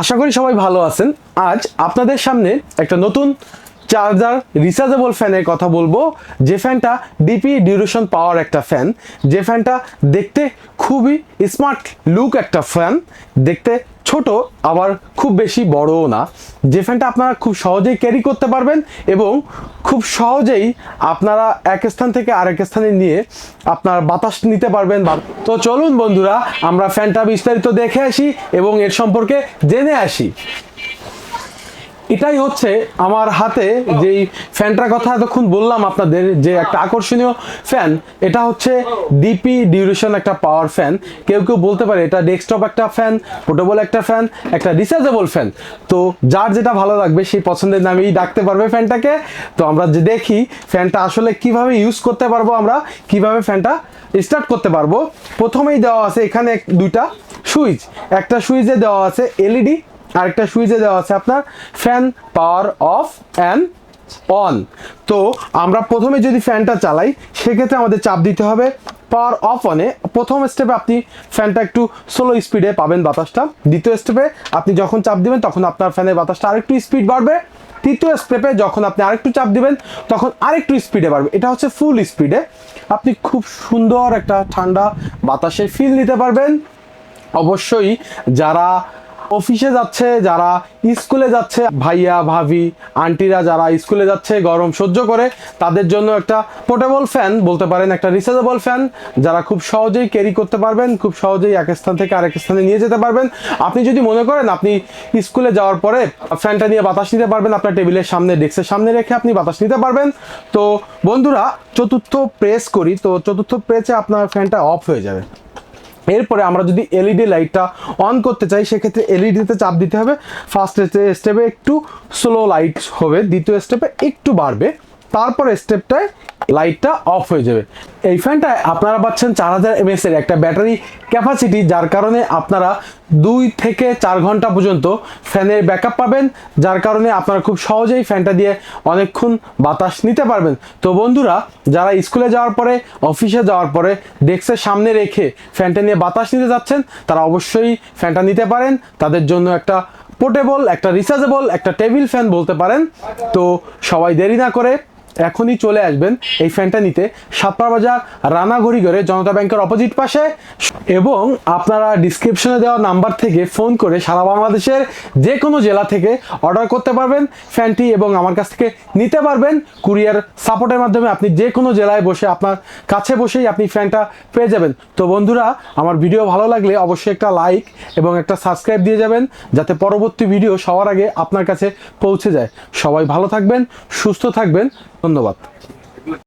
আশা করি সবাই ভালো আছেন। আজ আপনাদের সামনে একটা নতুন চার্জার রিচার্জেবল ফ্যানের কথা বলব। যে ফ্যানটা ডিপি ডিউরেশন পাওয়ার একটা ফ্যান যে ফ্যানটা দেখতে খুবই স্মার্ট লুক একটা ফ্যান দেখতে ছোট, আবার খুব বেশি বড়ও না। যে ফ্যানটা আপনারা খুব সহজেই ক্যারি করতে পারবেন এবং খুব সহজেই আপনারা এক স্থান থেকে আরেক স্থানে নিয়ে আপনার বাতাস নিতে পারবেন তো চলুন বন্ধুরা, আমরা ফ্যানটা বিস্তারিত দেখে আসি এবং এর সম্পর্কে জেনে আসি। এটাই হচ্ছে আমার হাতে যেই ফ্যানটার কথা এতক্ষণ বললাম আপনাদের, যে একটা আকর্ষণীয় ফ্যান, এটা হচ্ছে ডিপি ডিউরেশন একটা পাওয়ার ফ্যান কেউ কেউ বলতে পারে এটা ডেস্কটপ একটা ফ্যান পোর্টেবল একটা ফ্যান একটা রিচার্জেবল ফ্যান তো যার যেটা ভালো লাগবে, সেই পছন্দের নামেই ডাকতে পারবে ফ্যানটাকে। তো আমরা যে দেখি ফ্যানটা আসলে কীভাবে ইউজ করতে পারব আমরা, কীভাবে ফ্যানটা স্টার্ট করতে পারব। প্রথমেই দেওয়া আছে এখানে দুইটা সুইচ। একটা সুইচে দেওয়া আছে এলইডি আরেকটা সুইচে দেওয়া আছে আপনার fan power off and on তো আমরা প্রথমে যদি ফ্যানটা চালাই, সেক্ষেত্রে আমাদের চাপ দিতে হবে পাওয়ার অফ অনে প্রথম স্টেপে আপনি ফ্যানটা একটু স্লো স্পিডে পাবেন বাতাসটা। দ্বিতীয় স্টেপে আপনি যখন চাপ দিবেন, তখন আপনার ফ্যানের বাতাসটা আরেকটু স্পিড বাড়বে। তৃতীয় স্টেপে যখন আপনি আরেকটু চাপ দিবেন, তখন আরেকটু স্পিডে বাড়বে। এটা হচ্ছে ফুল স্পিডে আপনি খুব সুন্দর একটা ঠান্ডা বাতাসের ফিল নিতে পারবেন। অবশ্যই যারা অফিসে যাচ্ছে, যারা স্কুলে যাচ্ছে, ভাইয়া, ভাবি, আন্টিরা যারা স্কুলে যাচ্ছে, গরম সহ্য করে, তাদের জন্য একটা পোর্টেবল ফ্যান বলতে পারেন, একটা রিচার্জেবল ফ্যান যারা খুব সহজেই ক্যারি করতে পারবেন, খুব সহজেই এক স্থান থেকে আরেক স্থানে নিয়ে যেতে পারবেন। আপনি যদি মনে করেন আপনি স্কুলে যাওয়ার পরে ফ্যানটা নিয়ে বাতাস নিতে পারবেন, আপনার টেবিলের সামনে ডেস্কের সামনে রেখে আপনি বাতাস নিতে পারবেন। তো বন্ধুরা, চতুর্থ প্রেস করি, তো চতুর্থ প্রেসে আপনার ফ্যানটা অফ হয়ে যাবে। এরপরে আমরা যদি এলইডি লাইটটা অন করতে চাই, সেক্ষেত্রে এলইডিতে চাপ দিতে হবে। ফার্স্ট স্টেপে একটু স্লো লাইট হবে, দ্বিতীয় স্টেপে একটু বাড়বে। তারপর স্টেপটায় লাইটটা অফ হয়ে যাবে। এই ফ্যানটায় আপনারা পাচ্ছেন চার হাজার এমএস এর একটা ব্যাটারি ক্যাপাসিটি যার কারণে আপনারা দুই থেকে চার ঘণ্টা পর্যন্ত ফ্যানের ব্যাকআপ পাবেন, যার কারণে আপনারা খুব সহজেই ফ্যানটা দিয়ে অনেকক্ষণ বাতাস নিতে পারবেন। তো বন্ধুরা, যারা স্কুলে যাওয়ার পরে অফিসে যাওয়ার পরে ডেস্কের সামনে রেখে ফ্যানটা নিয়ে বাতাস নিতে যাচ্ছেন, তারা অবশ্যই ফ্যানটা নিতে পারেন। তাদের জন্য একটা পোর্টেবল একটা রিচার্জেবল একটা টেবিল ফ্যান বলতে পারেন। তো সবাই দেরি না করে এখনই চলে আসবেন এই ফ্যানটা নিতে সাতপাড়া বাজার রানাঘড়ি করে জনতা ব্যাংকের অপোজিট পাশে। এবং আপনারা ডিসক্রিপশনে দেওয়া নাম্বার থেকে ফোন করে সারা বাংলাদেশের যে কোনো জেলা থেকে অর্ডার করতে পারবেন ফ্যানটি এবং আমার কাছ থেকে নিতে পারবেন কুরিয়ার সাপোর্টের মাধ্যমে আপনি যে কোনো জেলায় বসে আপনার কাছে বসেই আপনি ফ্যানটা পেয়ে যাবেন। তো বন্ধুরা, আমার ভিডিও ভালো লাগলে অবশ্যই একটা লাইক এবং একটা সাবস্ক্রাইব দিয়ে যাবেন যাতে পরবর্তী ভিডিও সবার আগে আপনার কাছে পৌঁছে যায়। সবাই ভালো থাকবেন, সুস্থ থাকবেন। ধন্যবাদ।